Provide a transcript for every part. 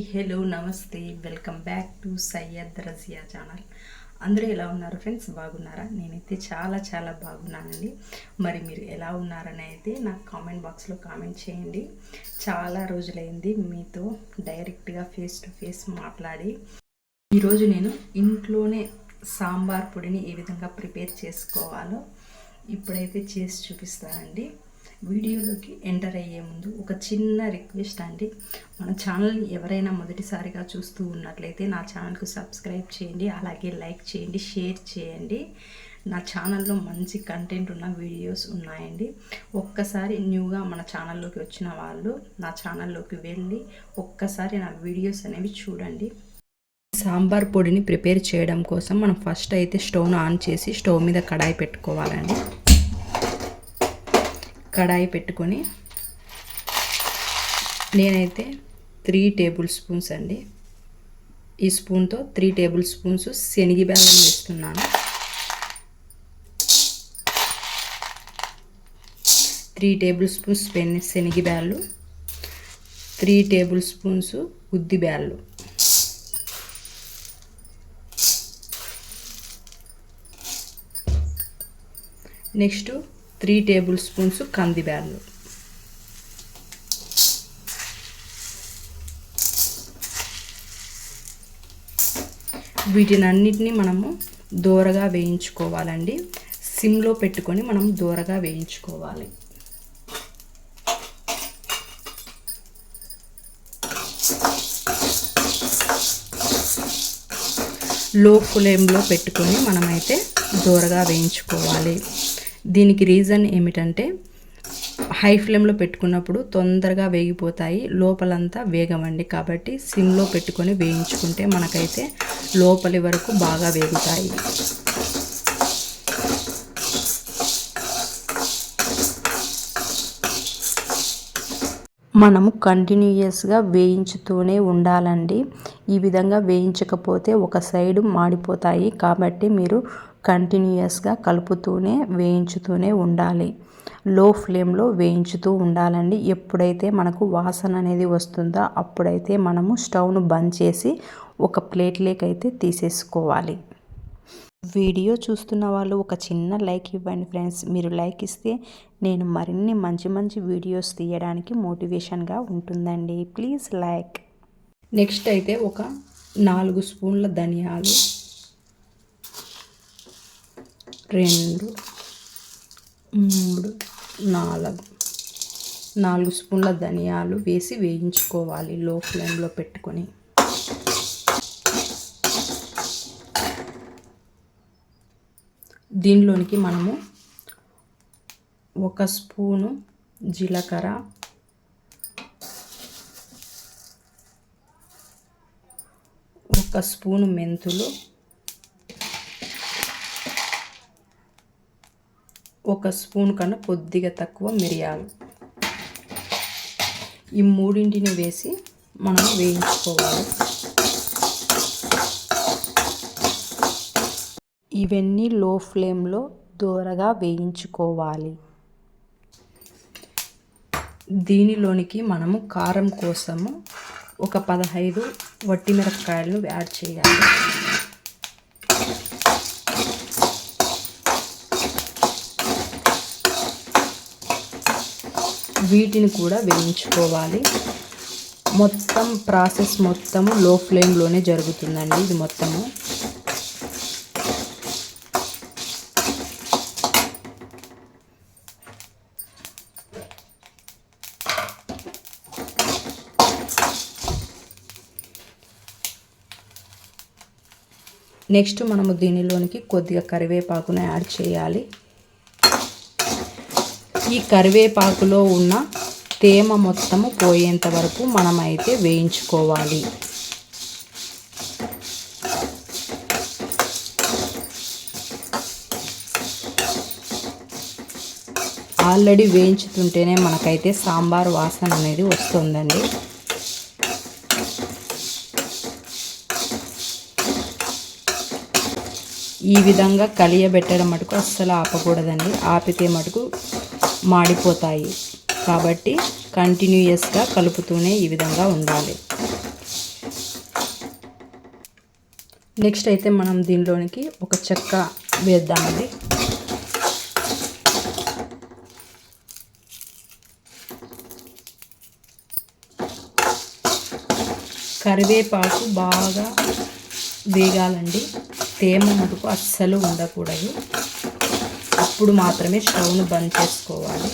Hello నమస్తే. Welcome back to Syed Razia channel. అందరూ ఎలా ఉన్నారు ఫ్రెండ్స్? బాగున్నారా? నేనైతే చాలా చాలా బాగున్నానండి. మరి మీరు ఎలా ఉన్నారని అయితే నాకు కామెంట్ బాక్స్లో కామెంట్ చేయండి. చాలా రోజులైంది మీతో డైరెక్ట్గా ఫేస్ టు ఫేస్ మాట్లాడి. ఈరోజు నేను ఇంట్లోనే సాంబార్ పొడిని ఏ విధంగా ప్రిపేర్ చేసుకోవాలో ఇప్పుడైతే చేసి చూపిస్తానండి. వీడియోలోకి ఎంటర్ అయ్యే ముందు ఒక చిన్న రిక్వెస్ట్ అండి. మన ఛానల్ని ఎవరైనా మొదటిసారిగా చూస్తూ ఉన్నట్లయితే నా ఛానల్కు సబ్స్క్రైబ్ చేయండి అలాగే లైక్ చేయండి షేర్ చేయండి. నా ఛానల్లో మంచి కంటెంట్ ఉన్న వీడియోస్ ఉన్నాయండి. ఒక్కసారి న్యూగా మన ఛానల్లోకి వచ్చిన వాళ్ళు నా ఛానల్లోకి వెళ్ళి ఒక్కసారి నా వీడియోస్ అనేవి చూడండి. సాంబార్ పొడిని ప్రిపేర్ చేయడం కోసం మనం ఫస్ట్ అయితే స్టవ్ను ఆన్ చేసి స్టవ్ మీద కడాయి పెట్టుకోవాలండి. కడాయి పెట్టుకొని నేనైతే త్రీ టేబుల్ స్పూన్స్ అండి. ఈ స్పూన్తో త్రీ టేబుల్ స్పూన్స్ శనగి బెల్లం వేస్తున్నాను. త్రీ టేబుల్ స్పూన్స్ శనగి బ్యాళ్ళు త్రీ టేబుల్ స్పూన్స్ ఉద్ది బ్యాళ్ళు నెక్స్ట్ త్రీ టేబుల్ స్పూన్స్ కందిబ్యాళ్ళు వీటిని అన్నిటినీ మనము దూరగా వేయించుకోవాలండి. సిమ్లో పెట్టుకొని మనం దూరగా వేయించుకోవాలి. లో ఫ్లేమ్లో పెట్టుకొని మనమైతే దూరగా వేయించుకోవాలి. దీనికి రీజన్ ఏమిటంటే హై ఫ్లేమ్లో పెట్టుకున్నప్పుడు తొందరగా వేగిపోతాయి లోపలంతా వేగమండి. కాబట్టి సిమ్లో పెట్టుకొని వేయించుకుంటే మనకైతే లోపలి వరకు బాగా వేగుతాయి. మనము కంటిన్యూయస్గా వేయించుతూనే ఉండాలండి. ఈ విధంగా వేయించకపోతే ఒక సైడు మాడిపోతాయి. కాబట్టి మీరు కంటిన్యూయస్గా కలుపుతూనే వేయించుతూనే ఉండాలి. లో ఫ్లేమ్లో వేయించుతూ ఉండాలండి. ఎప్పుడైతే మనకు వాసన అనేది వస్తుందో అప్పుడైతే మనము స్టవ్ను బంద్ చేసి ఒక ప్లేట్లేకైతే తీసేసుకోవాలి. వీడియో చూస్తున్న వాళ్ళు ఒక చిన్న లైక్ ఇవ్వండి ఫ్రెండ్స్. మీరు లైక్ ఇస్తే నేను మరిన్ని మంచి మంచి వీడియోస్ తీయడానికి మోటివేషన్గా ఉంటుందండి. Please like. నెక్స్ట్ అయితే ఒక నాలుగు స్పూన్ల ధనియాలు రెండు మూడు నాలుగు. నాలుగు స్పూన్ల ధనియాలు వేసి వేయించుకోవాలి లో ఫ్లేమ్లో పెట్టుకొని. దీనిలోనికి మనము ఒక స్పూను జీలకర్ర ఒక స్పూను మెంతులు ఒక స్పూన్ కన్నా కొద్దిగా తక్కువ మిరియాలు. ఈ మూడింటిని వేసి మనం వేయించుకోవాలి. ఇవన్నీ లో ఫ్లేమ్లో దూరగా వేయించుకోవాలి. దీనిలోనికి మనము కారం కోసము ఒక పదహైదు వట్టి మిరపకాయలను యాడ్ చేయాలి. వీటిని కూడా వేయించుకోవాలి. మొత్తం ప్రాసెస్ మొత్తము లో ఫ్లేమ్లోనే జరుగుతుందండి ఇది మొత్తము. నెక్స్ట్ మనము దీనిలోనికి కొద్దిగా కరివేపాకును యాడ్ చేయాలి. ఈ కరివేపాకులో ఉన్న తేమ మొత్తము పోయేంత వరకు మనమైతే వేయించుకోవాలి. ఆల్రెడీ వేయించుతుంటేనే మనకైతే సాంబార్ వాసన అనేది వస్తుందండి. ఈ విధంగా కలియబెట్టడం మటుకు అస్సలు ఆపకూడదండి. ఆపితే మటుకు మాడిపోతాయి. కాబట్టి కంటిన్యూయస్గా కలుపుతూనే ఈ విధంగా ఉండాలి. నెక్స్ట్ అయితే మనం దీనిలోనికి ఒక చెక్క వేద్దామండి. కరివేపాకు బాగా వేగాలండి. తేమ మటుకు అస్సలు ఉండకూడదు. అప్పుడు మాత్రమే స్టవ్ను బంద్ చేసుకోవాలి.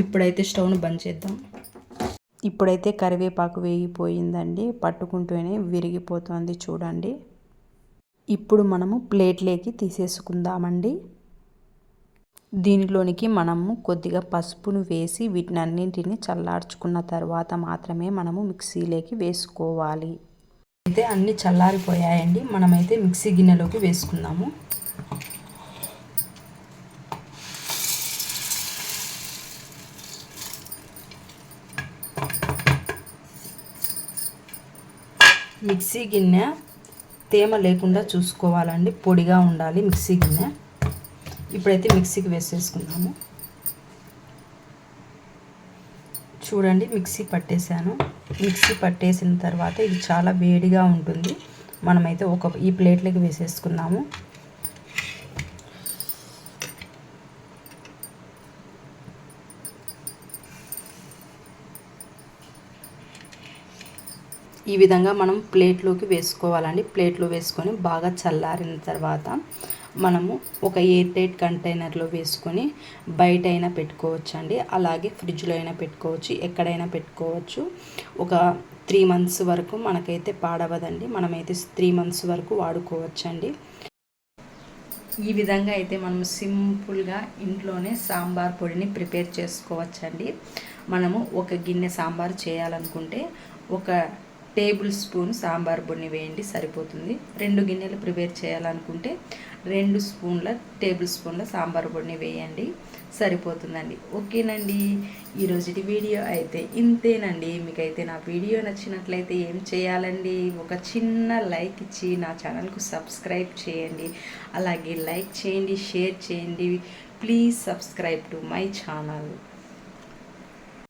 ఇప్పుడైతే స్టవ్ను బంద్ చేద్దాం. ఇప్పుడైతే కరివేపాకు వేగిపోయిందండి. పట్టుకుంటూనే విరిగిపోతుంది చూడండి. ఇప్పుడు మనము ప్లేట్లోకి తీసేసుకుందామండి. దీనిలోనికి మనము కొద్దిగా పసుపును వేసి వీటిని అన్నింటిని చల్లార్చుకున్న తర్వాత మాత్రమే మనము మిక్సీలోకి వేసుకోవాలి. అయితే అన్నీ చల్లారిపోయాయండి. మనమైతే మిక్సీ గిన్నెలోకి వేసుకుందాము. మిక్సీ గిన్నె తేమ లేకుండా చూసుకోవాలండి. పొడిగా ఉండాలి మిక్సీ గిన్నె. ఇప్పుడైతే మిక్సీకి వేసేసుకుందాము. చూడండి మిక్సీ పట్టేశాను. మిక్సీ పట్టేసిన తర్వాత ఇది చాలా వేడిగా ఉంటుంది. మనమైతే ఒక ఈ ప్లేట్లోకి వేసేసుకుందాము. ఈ విధంగా మనం ప్లేట్లోకి వేసుకోవాలండి. ప్లేట్లో వేసుకొని బాగా చల్లారిన తర్వాత మనము ఒక ఎయిర్ టైట్ కంటైనర్లో వేసుకొని బయట అయినా పెట్టుకోవచ్చు అండి అలాగే ఫ్రిడ్జ్లో అయినా పెట్టుకోవచ్చు ఎక్కడైనా పెట్టుకోవచ్చు. ఒక త్రీ మంత్స్ వరకు మనకైతే పాడవదండి. మనమైతే త్రీ మంత్స్ వరకు వాడుకోవచ్చండి. ఈ విధంగా అయితే మనం సింపుల్గా ఇంట్లోనే సాంబార్ పొడిని ప్రిపేర్ చేసుకోవచ్చండి. మనము ఒక గిన్నె సాంబార్ చేయాలనుకుంటే ఒక టేబుల్ స్పూన్ సాంబార్ బొన్ని వేయండి సరిపోతుంది. రెండు గిన్నెలు ప్రిపేర్ చేయాలనుకుంటే రెండు స్పూన్ల టేబుల్ స్పూన్ల సాంబార్ పొడిని వేయండి సరిపోతుందండి. ఓకేనండి ఈరోజుటి వీడియో అయితే ఇంతేనండి. మీకైతే నా వీడియో నచ్చినట్లయితే ఏం చేయాలండి? ఒక చిన్న లైక్ ఇచ్చి నా ఛానల్కు సబ్స్క్రైబ్ చేయండి. అలాగే లైక్ చేయండి షేర్ చేయండి. Please subscribe to my channel.